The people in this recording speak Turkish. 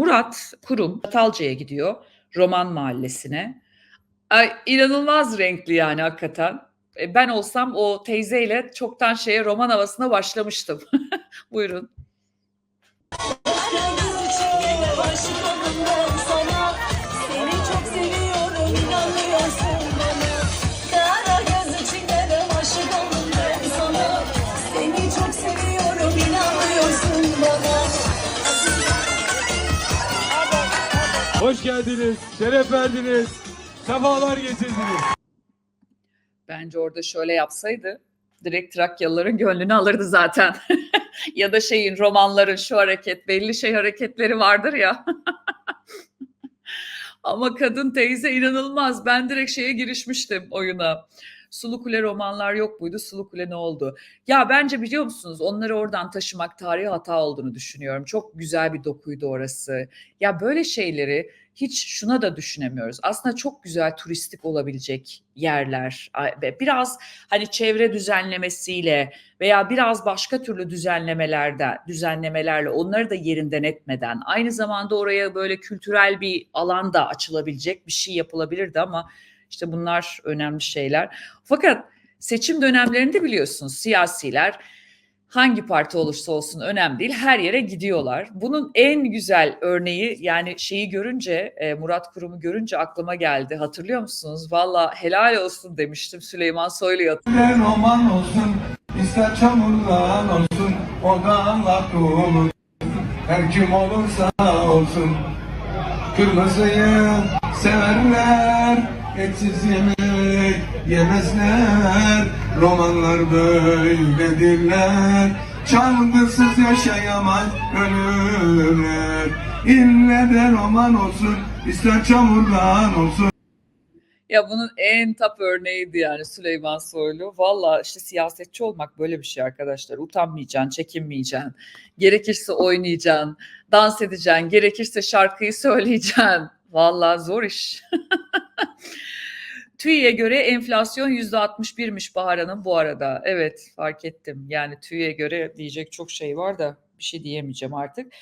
Murat Kurum Çatalca'ya gidiyor. Roman mahallesine. Ay, inanılmaz renkli yani hakikaten. E, Ben olsam o teyzeyle çoktan şeye roman havasına başlamıştım. Buyurun. Hoş geldiniz, şeref verdiniz, sefalar getirdiniz. Bence orada şöyle yapsaydı direkt Trakyalıların gönlünü alırdı zaten. ya da şeyin romanların şu hareket belli şey hareketleri vardır ya. Ama kadın teyze inanılmaz. Ben direkt şeye girişmiştim oyuna. Sulu Kule romanlar yok muydu? Sulu Kule ne oldu? Ya bence biliyor musunuz onları oradan taşımak tarihi hata olduğunu düşünüyorum. Çok güzel bir dokuydu orası. Ya böyle şeyleri hiç şuna da düşünemiyoruz. Aslında çok güzel turistik olabilecek yerler. Ay- Biraz hani çevre düzenlemesiyle veya biraz başka türlü düzenlemelerde düzenlemelerle onları da yerinden etmeden aynı zamanda oraya böyle kültürel bir alan da açılabilecek bir şey yapılabilirdi ama işte bunlar önemli şeyler. Fakat seçim dönemlerinde biliyorsunuz siyasiler hangi parti olursa olsun önemli değil her yere gidiyorlar. Bunun en güzel örneği yani şeyi görünce e, Murat Kurum'u görünce aklıma geldi. Hatırlıyor musunuz? Valla helal olsun demiştim Süleyman Soylu'ya. Roman olsun, ister çamurdan olsun, o da Allah olur. Her kim olursa olsun, kırmızıyı severler, etsiz yemek yemezler, romanlar böyledirler. Çalgısız yaşayamaz ölürler. İlle de roman olsun, ister çamurdan olsun. Ya bunun en tap örneğiydi yani Süleyman Soylu. Valla işte siyasetçi olmak böyle bir şey arkadaşlar. Utanmayacaksın, çekinmeyeceksin. Gerekirse oynayacaksın, dans edeceksin. Gerekirse şarkıyı söyleyeceksin. Valla zor iş. TÜİ'ye göre enflasyon %61'miş Bahar Hanım bu arada. Evet fark ettim. Yani TÜİ'ye göre diyecek çok şey var da bir şey diyemeyeceğim artık.